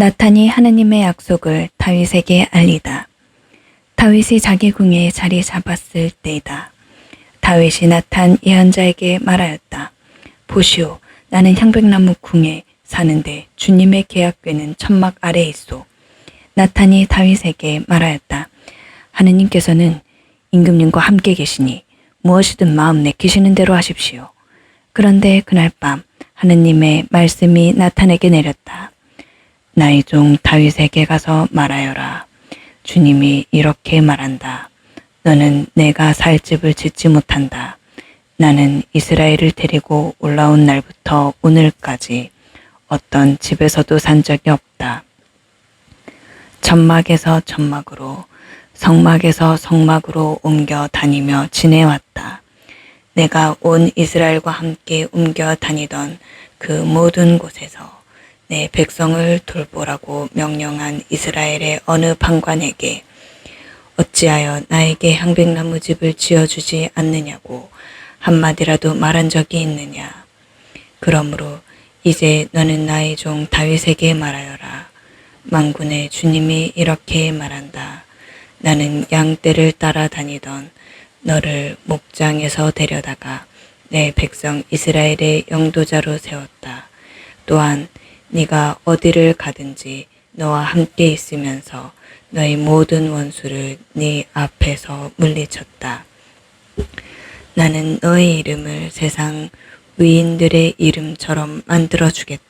나탄이 하느님의 약속을 다윗에게 알리다. 다윗이 자기 궁에 자리 잡았을 때이다. 다윗이 나탄 예언자에게 말하였다. 보시오, 나는 향백나무 궁에 사는데 주님의 계약궤는 천막 아래에 있소. 나탄이 다윗에게 말하였다. 하느님께서는 임금님과 함께 계시니 무엇이든 마음 내키시는 대로 하십시오. 그런데 그날 밤 하느님의 말씀이 나탄에게 내렸다. 나의 종 다윗에게 가서 말하여라. 주님이 이렇게 말한다. 너는 내가 살 집을 짓지 못한다. 나는 이스라엘을 데리고 올라온 날부터 오늘까지 어떤 집에서도 산 적이 없다. 천막에서 천막으로, 성막에서 성막으로 옮겨 다니며 지내왔다. 내가 온 이스라엘과 함께 옮겨 다니던 그 모든 곳에서 내 백성을 돌보라고 명령한 이스라엘의 어느 방관에게 어찌하여 나에게 향백나무 집을 지어주지 않느냐고 한마디라도 말한 적이 있느냐. 그러므로 이제 너는 나의 종 다윗에게 말하여라. 만군의 주님이 이렇게 말한다. 나는 양떼를 따라다니던 너를 목장에서 데려다가 내 백성 이스라엘의 영도자로 세웠다. 또한 네가 어디를 가든지 너와 함께 있으면서 너의 모든 원수를 네 앞에서 물리쳤다. 나는 너의 이름을 세상 위인들의 이름처럼 만들어 주겠다.